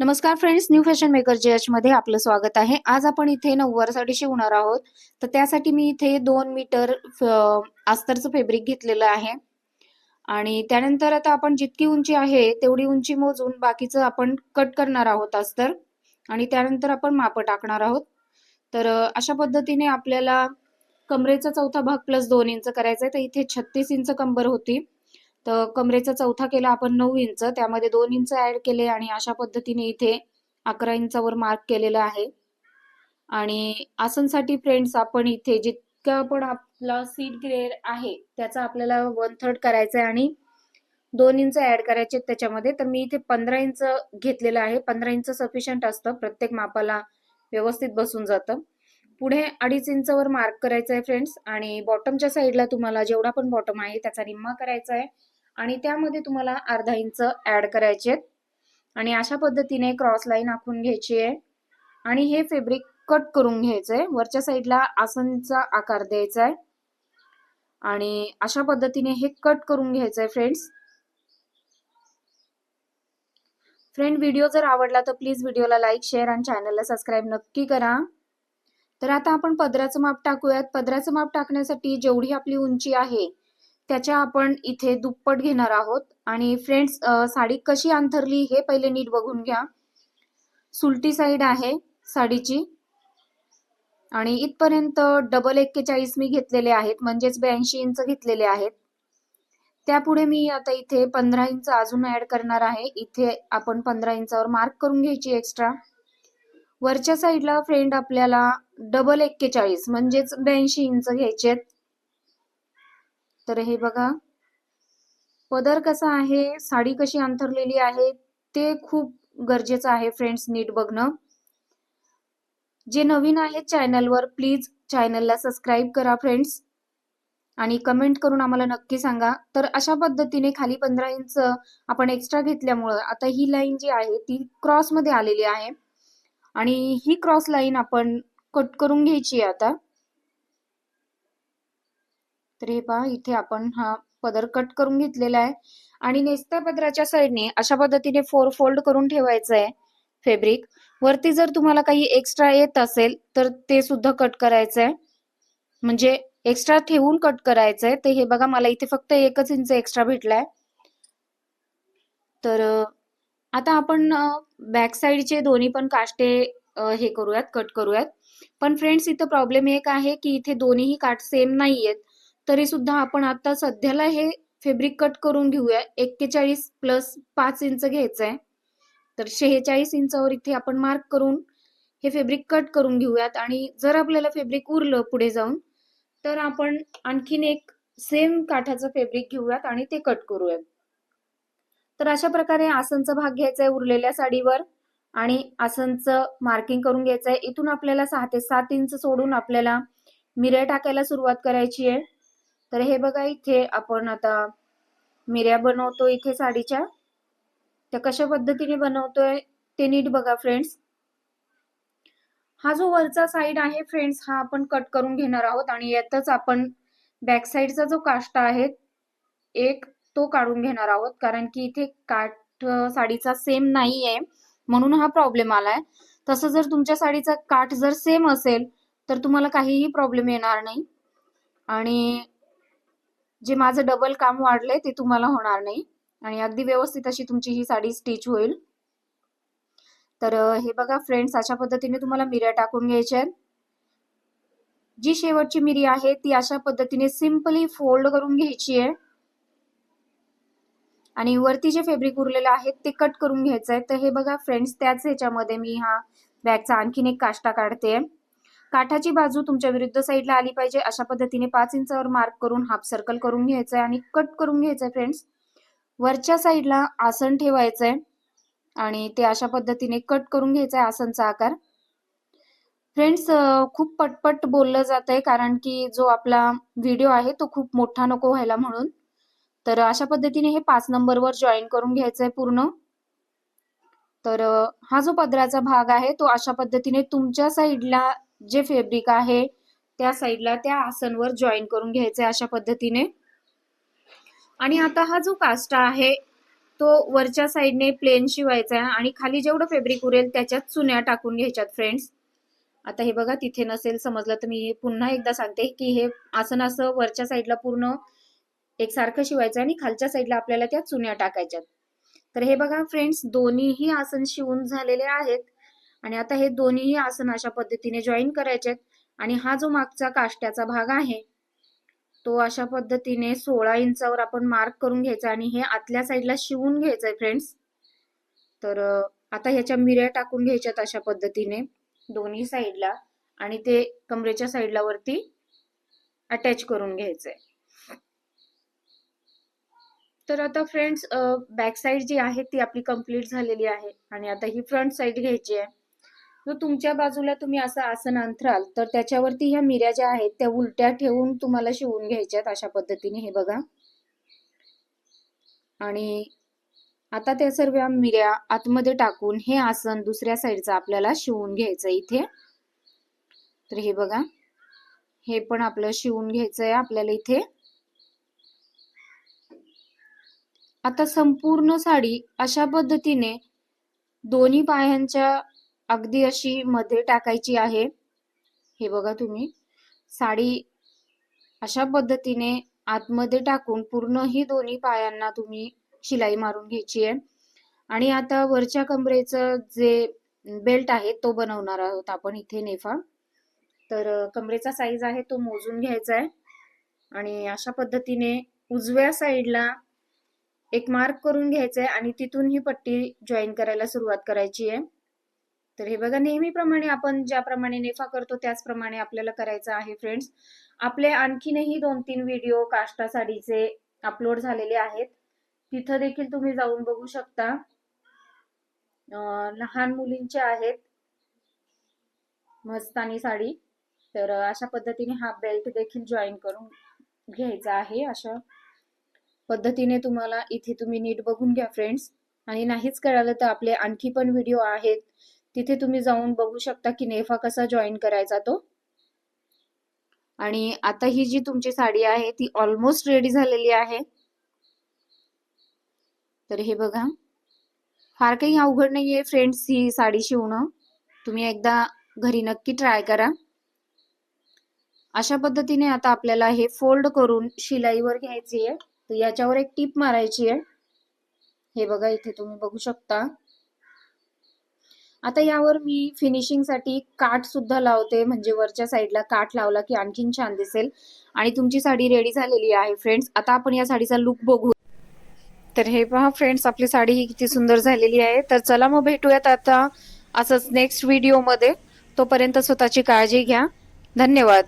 नमस्कार friends new fashion maker जच मध्ये आपलं स्वागत आहे. आज आपण इथे नऊवारसाठी शिवणार आहोत. तर त्यासाठी मी इथे दोन मीटर अस्तरचं फेब्रिक घेतलेलं आहे. आणि त्यानंतर आता आपण जितकी उंची आहे तेवढी उंची मोजून बाकीचं आपण कट करणार आहोत अस्तर. आणि त्यानंतर आपण माप टाकणार आहोत. तर अशा पद्धतीने आपल्याला कमरेचा चौथा भाग प्लस दोन इंच करायचा आहे तर इथे छत्तीस इंच कंबर होती. तर कमरेचा चौथा केला आपण नऊ इंच त्यामध्ये दोन इंच ऍड केले आणि अशा पद्धतीने इथे अकरा इंचावर मार्क केलेला आहे. आणि आसनसाठी फ्रेंड्स आपण इथे जितका पण आपला सीट ग्रेड आहे त्याचा आपल्याला वन थर्ड करायचा आहे आणि दोन इंच ऍड करायचे त्याच्यामध्ये. तर मी इथे पंधरा इंच घेतलेलं आहे. पंधरा इंच सफिशियंट असतं. प्रत्येक मापाला व्यवस्थित बसून जातं. पुढे अडीच इंचवर मार्क करायचा आहे फ्रेंड्स आणि बॉटमच्या साईडला तुम्हाला जेवढा पण बॉटम आहे त्याचा निम्मा करायचा आहे. आणि त्यामध्ये तुम्हाला अर्धा इंच ऍड करायचे आहेत. आणि अशा पद्धतीने क्रॉस लाईन आखून घ्यायची आहे. आणि हे फेब्रिक कट करून घ्यायचं आहे वरच्या साईडला आसनचा आकार द्यायचा आहे आणि अशा पद्धतीने हे कट करून घ्यायचं आहे फ्रेंड्स फ्रेंड व्हिडिओ जर आवडला तर प्लीज व्हिडिओला लाईक शेअर आणि चॅनलला सबस्क्राईब नक्की करा. तर आता आपण पदराचं माप टाकूयात. पदराचं माप टाकण्यासाठी जेवढी आपली उंची आहे त्याच्या आपण इथे दुप्पट घेणार आहोत. आणि फ्रेंड्स साडी कशी अंथरली हे पहिले नीट बघून घ्या. सुलटी साईड आहे साडीची. आणि इथपर्यंत डबल एक्केचाळीस मी घेतलेले आहेत म्हणजेच ब्याऐंशी इंच घेतलेले आहेत. त्यापुढे मी आता इथे पंधरा इंच अजून ऍड करणार आहे. इथे आपण पंधरा इंचावर मार्क करून घ्यायची एक्स्ट्रा वरच्या साईडला फ्रेंड आपल्याला डबल एक्केचाळीस म्हणजेच ब्याऐंशी इंच घ्यायचे आहेत तर हे बघा. पदर कसा आहे? साडी कशी अंथरलेली आहे? ते खूप गरजेचं आहे फ्रेंड्स नीट बघणं. जे नवीन आहेत चॅनलवर प्लीज चॅनलला सबस्क्राईब करा फ्रेंड्स आणि कमेंट करून आम्हाला नक्की सांगा. तर अशा पद्धतीने खाली पंधरा इंच आपण एक्स्ट्रा घेतल्यामुळं आता ही लाईन जी आहे ती क्रॉसमध्ये आलेली आहे. आणि ही क्रॉस लाईन आपण कट करून घ्यायची आहे आता. तर हे पहा इथे आपण हा पदर कट करून घेतलेला आहे. आणि नेस्ता पदराच्या साईडने अशा पद्धतीने फोर फोल्ड करून ठेवायचं आहे फॅब्रिक वरती जर तुम्हाला काही एक्स्ट्रा येत असेल तर ते सुद्धा कट करायचं आहे. म्हणजे एक्स्ट्रा ठेवून कट करायचं आहे. ते हे बघा मला इथे फक्त एकच इंच एक्स्ट्रा भेटलाय. तर आता आपण बॅक साईडचे दोन्ही पण काष्टे हे करूयात कट करूयात. पण फ्रेंड्स इथं प्रॉब्लेम एक आहे की इथे दोन्हीही काठ सेम नाहीयेत. तरी सुद्धा आपण आता सध्याला हे फेब्रिक कट करून घेऊया. एक्केचाळीस प्लस पाच इंच घ्यायचं आहे तर शेहेचाळीस इंचावर इथे आपण मार्क करून हे फेब्रिक कट करून घेऊयात. आणि जर आपल्याला फेब्रिक उरलं पुढे जाऊन तर आपण आणखीन एक सेम काठाचं फेब्रिक घेऊयात आणि ते कट करूयात. तर अशा प्रकारे आसनचा भाग घ्यायचा आहे उरलेल्या साडीवर आणि आसनचं मार्किंग करून घ्यायचं आहे इथून आपल्याला सहा ते सात इंच सोडून आपल्याला मिऱ्या टाकायला सुरुवात करायची आहे तर हे बघा इथे आपण आता मिऱ्या बनवतो इथे साडीच्या. त्या कशा पद्धतीने बनवतोय ते नीट बघा फ्रेंड्स हा जो वरचा साईड आहे फ्रेंड्स हा आपण कट करून घेणार आहोत आणि यातच आपण बॅक साईडचा जो काष्टा आहे एक तो काढून घेणार आहोत. कारण की इथे काठ साडीचा सेम नाही आहे म्हणून हा प्रॉब्लेम आलाय. तसं जर तुमच्या साडीचा काठ जर सेम असेल तर तुम्हाला काहीही प्रॉब्लेम येणार नाही. आणि जे माझं डबल काम वाढलंय ते तुम्हाला होणार नाही. आणि अगदी व्यवस्थित अशी तुमची ही साडी स्टिच होईल. तर हे बघा फ्रेंड्स अशा पद्धतीने तुम्हाला मिऱ्या टाकून घ्यायच्या आहेत. जी शेवटची मिरी आहे ती अशा पद्धतीने सिम्पली फोल्ड करून घ्यायची आहे. आणि वरती जे फेब्रिक उरलेलं आहे ते कट करून घ्यायचं आहे. तर हे बघा फ्रेंड्स त्याच ह्याच्यामध्ये मी हा बॅगचा आणखीन एक काष्टा काढते. काठाची बाजू तुमच्या विरुद्ध साईडला आली पाहिजे. अशा पद्धतीने पाच इंचावर मार्क करून हाफ सर्कल करून घ्यायचंय आणि कट करून घ्यायचंय फ्रेंड्स वरच्या साईडला आसन ठेवायचंय आणि ते अशा पद्धतीने कट करून घ्यायचंय आसनचा आकार. फ्रेंड्स खूप पटपट बोललं जात आहे कारण की जो आपला व्हिडिओ आहे तो खूप मोठा नको व्हायला म्हणून. तर अशा पद्धतीने हे पाच नंबरवर जॉईन करून घ्यायचंय पूर्ण. तर हा जो पदराचा भाग आहे तो अशा पद्धतीने तुमच्या साईडला जे फॅब्रिक आहे त्या साईडला त्या आसनवर जॉईन करून घ्यायचं अशा पद्धतीने. आणि आता हा जो कास्टा आहे तो वरच्या साईडने प्लेन शिवायचा आहे आणि खाली जेवढं फेब्रिक उरेल त्याच्यात चुन्या टाकून घ्यायच्यात फ्रेंड्स आता हे बघा तिथे नसेल समजलं तर मी पुन्हा एकदा सांगते की हे आसन असं वरच्या साईडला पूर्ण एकसारखं शिवायचं आणि खालच्या साईडला आपल्याला त्या चुन्या टाकायच्यात. तर हे बघा फ्रेंड्स दोन्हीही आसन शिवून झालेले आहेत. आणि आता हे दोन्हीही आसन अशा पद्धतीने जॉईन करायचे आणि हा जो मागचा काष्ट्याचा भाग आहे तो अशा पद्धतीने सोळा इंचावर आपण मार्क करून घ्यायचा आणि हे आतल्या साईडला शिवून घ्यायचंय फ्रेंड्स तर आता ह्याच्या मिऱ्या टाकून घ्यायच्यात अशा पद्धतीने दोन्ही साईडला आणि ते कमरेच्या साईडला वरती अटॅच करून घ्यायचंय. तर आता फ्रेंड्स बॅक साईड जी आहे ती आपली कंप्लीट झालेली आहे. आणि आता ही फ्रंट साईड घ्यायची आहे. जर तुमच्या बाजूला तुम्ही असं आसन अंथराल तर त्याच्यावरती ह्या मिऱ्या ज्या आहेत त्या उलट्या ठेवून तुम्हाला शिवून घ्यायच्यात अशा पद्धतीने हे बघा. आणि आता त्या सर्व मिऱ्या आतमध्ये टाकून हे आसन दुसऱ्या साईडचं आपल्याला शिवून घ्यायचं इथे. तर हे बघा हे पण आपलं शिवून घ्यायचंय आपल्याला इथे. आता संपूर्ण साडी अशा पद्धतीने दोन्ही पायांच्या अगदी अशी मध्ये टाकायची आहे. हे बघा तुम्ही. साडी अशा पद्धतीने आतमध्ये टाकून पूर्ण ही दोन्ही पायांना तुम्ही शिलाई मारून घ्यायची आहे. आणि आता वरच्या कमरेचं जे बेल्ट आहे तो बनवणार आहोत आपण इथे नेफा. तर कमरेचा साईज आहे तो मोजून घ्यायचा आहे. आणि अशा पद्धतीने उजव्या साईडला एक मार्क करून घ्यायचा आहे आणि तिथून ही पट्टी जॉईन करायला सुरुवात करायची आहे. तर हे बघा नेहमीप्रमाणे आपण ज्याप्रमाणे नेफा करतो त्याचप्रमाणे आपल्याला करायचं आहे फ्रेंड्स आपले आणखीनही दोन तीन व्हिडिओ काष्टा साडीचे अपलोड झालेले आहेत. तिथं देखील तुम्ही जाऊन बघू शकता. लहान मुलींचे आहेत. मस्तानी साडी. तर अशा पद्धतीने हा बेल्ट देखील जॉईन करून घ्यायचा आहे अशा पद्धतीने तुम्हाला इथे तुम्ही नीट बघून घ्या फ्रेंड्स आणि नाहीच कळालं तर आपले आणखी पण व्हिडिओ आहेत. तिथे तुम्ही जाऊन बघू शकता की नेफा कसा जॉईन करायचा तो. आणि आता ही जी तुमची साडी आहे ती ऑलमोस्ट रेडी झालेली आहे. तर हे बघा. फार काही अवघड नाहीये फ्रेंड्स ही साडी शिवणं. तुम्ही एकदा घरी नक्की ट्राय करा. अशा पद्धतीने आता आपल्याला हे फोल्ड करून शिलाईवर घ्यायची आहे तर याच्यावर एक टीप मारायची आहे हे बघा इथे तुम्ही बघू शकता. आता यावर मी फिनिशिंगसाठी काठ सुद्धा लावते. म्हणजे वरच्या साईडला काठ लावला की आणखीन छान दिसेल. आणि तुमची साडी रेडी झालेली आहे फ्रेंड्स आता आपण या साडीचा लुक बघू. तर हे पहा फ्रेंड्स आपली साडी ही किती सुंदर झालेली आहे. तर चला मग भेटूयात आता असंच नेक्स्ट व्हिडिओमध्ये तोपर्यंत स्वतःची काळजी घ्या. धन्यवाद.